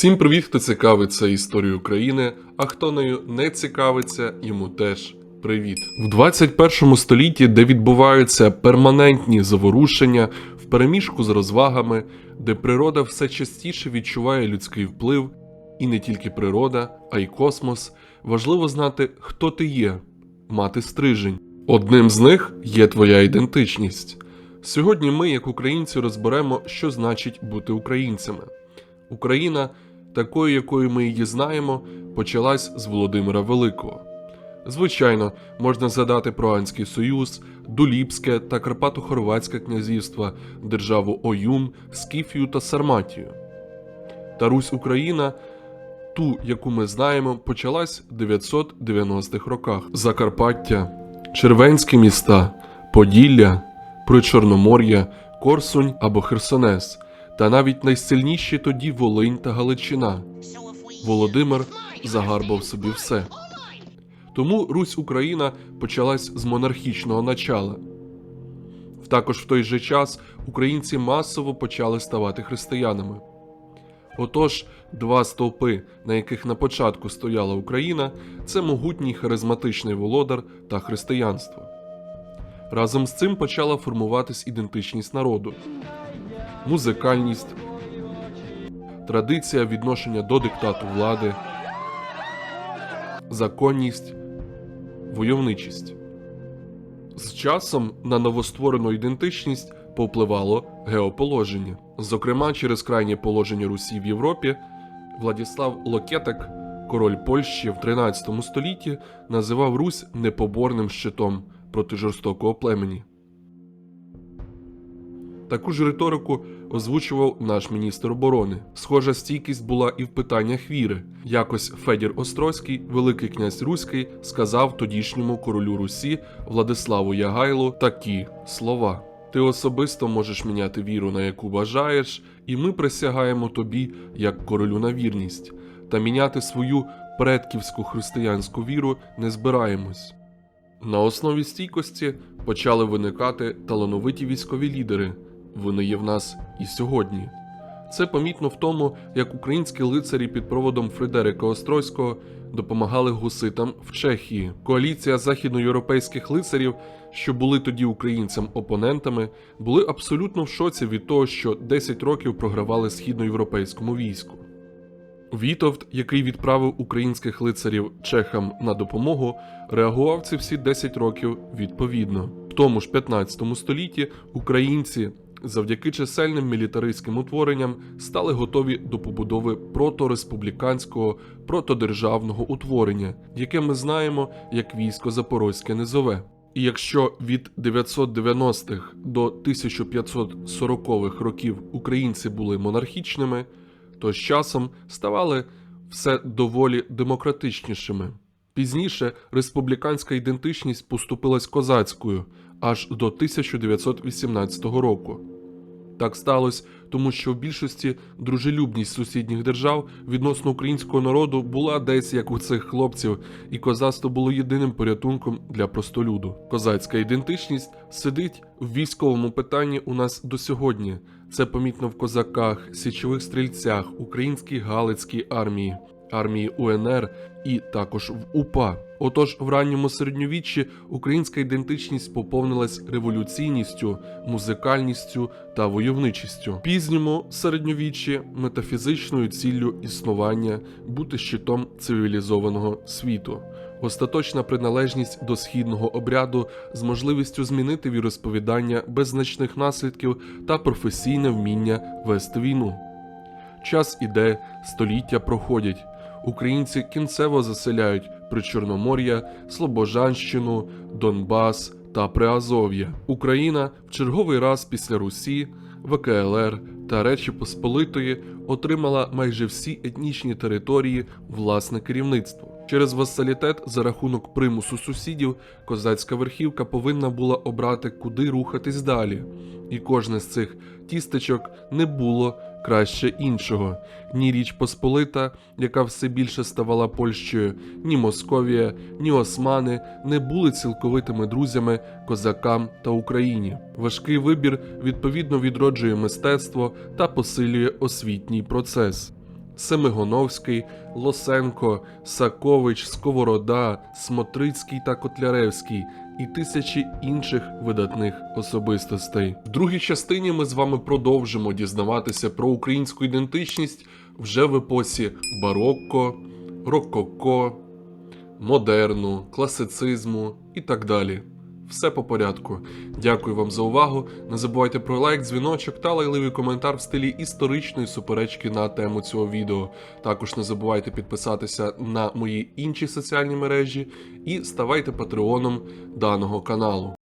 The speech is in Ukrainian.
Всім привіт, хто цікавиться історією України, а хто нею не цікавиться, йому теж привіт. В 21 столітті, де відбуваються перманентні заворушення в переміжку з розвагами, де природа все частіше відчуває людський вплив, і не тільки природа, а й космос, важливо знати, хто ти є, мати стрижень. Одним з них є твоя ідентичність. Сьогодні ми, як українці, розберемо, що значить бути українцями. Україна, такою, якою ми її знаємо, почалась з Володимира Великого. Звичайно, можна згадати про Анський Союз, Дуліпське та Карпато-Хорватське князівства, державу Оюн, Скіфію та Сарматію. Та Русь Україна, ту, яку ми знаємо, почалась в 990-х роках. Закарпаття, Червенські міста, Поділля, Причорномор'я, Корсунь або Херсонес, та навіть найсильніші тоді Волинь та Галичина. Володимир загарбав собі все. Тому Русь Україна почалась з монархічного начала. Також в той же час українці масово почали ставати християнами. Отож, два стовпи, на яких на початку стояла Україна, це могутній харизматичний володар та християнство. Разом з цим почала формуватись ідентичність народу, музикальність, традиція відношення до диктату влади, законність, войовничість. З часом на новостворену ідентичність повпливало геоположення. Зокрема, через крайнє положення Русі в Європі, Владіслав Локетек, король Польщі в 13 столітті, називав Русь непоборним щитом проти жорстокого племені. Таку ж риторику озвучував наш міністр оборони. Схожа стійкість була і в питаннях віри. Якось Федір Острозький, великий князь Руський, сказав тодішньому королю Русі Владиславу Ягайлу такі слова: Ти особисто можеш міняти віру, на яку бажаєш, і ми присягаємо тобі як королю на вірність, та міняти свою предківську християнську віру не збираємось. На основі стійкості почали виникати талановиті військові лідери. Вони є в нас і сьогодні. Це помітно в тому, як українські лицарі під проводом Фредерика Острозького допомагали гуситам в Чехії. Коаліція західноєвропейських лицарів, що були тоді українцям-опонентами, були абсолютно в шоці від того, що 10 років програвали східноєвропейському війську. Вітовт, який відправив українських лицарів чехам на допомогу, реагував ці всі 10 років відповідно. В тому ж 15 столітті українці завдяки чисельним мілітаристським утворенням стали готові до побудови протореспубліканського протодержавного утворення, яке ми знаємо як військо Запорозьке Низове. І якщо від 990-х до 1540-х років українці були монархічними, то з часом ставали все доволі демократичнішими. Пізніше республіканська ідентичність поступилась козацькою аж до 1918 року. Так сталося, тому що в більшості дружелюбність сусідніх держав відносно українського народу була десь як у цих хлопців, і козацтво було єдиним порятунком для простолюду. Козацька ідентичність сидить в військовому питанні у нас до сьогодні. Це помітно в козаках, січових стрільцях, українській Галицькій армії, армії УНР і також в УПА. Отож, в ранньому середньовіччі українська ідентичність поповнилась революційністю, музикальністю та войовничістю. Пізньому середньовіччі метафізичною ціллю існування бути щитом цивілізованого світу. Остаточна приналежність до східного обряду з можливістю змінити віросповідання без значних наслідків та професійне вміння вести війну. Час іде, століття проходять. Українці кінцево заселяють Причорномор'я, Слобожанщину, Донбас та Приазов'я. Україна в черговий раз після Русі, ВКЛР та Речі Посполитої отримала майже всі етнічні території власне керівництво. Через васалітет за рахунок примусу сусідів козацька верхівка повинна була обрати, куди рухатись далі, і кожне з цих тістечок не було краще іншого. Ні Річ Посполита, яка все більше ставала Польщею, ні Московія, ні Османи не були цілковитими друзями козакам та Україні. Важкий вибір відповідно відроджує мистецтво та посилює освітній процес. Семигоновський, Лосенко, Сакович, Сковорода, Смотрицький та Котляревський і тисячі інших видатних особистостей. В другій частині ми з вами продовжимо дізнаватися про українську ідентичність вже в епосі барокко, рококо, модерну, класицизму і так далі. Все по порядку. Дякую вам за увагу. Не забувайте про лайк, дзвіночок та лайливий коментар в стилі історичної суперечки на тему цього відео. Також не забувайте підписатися на мої інші соціальні мережі і ставайте патреоном даного каналу.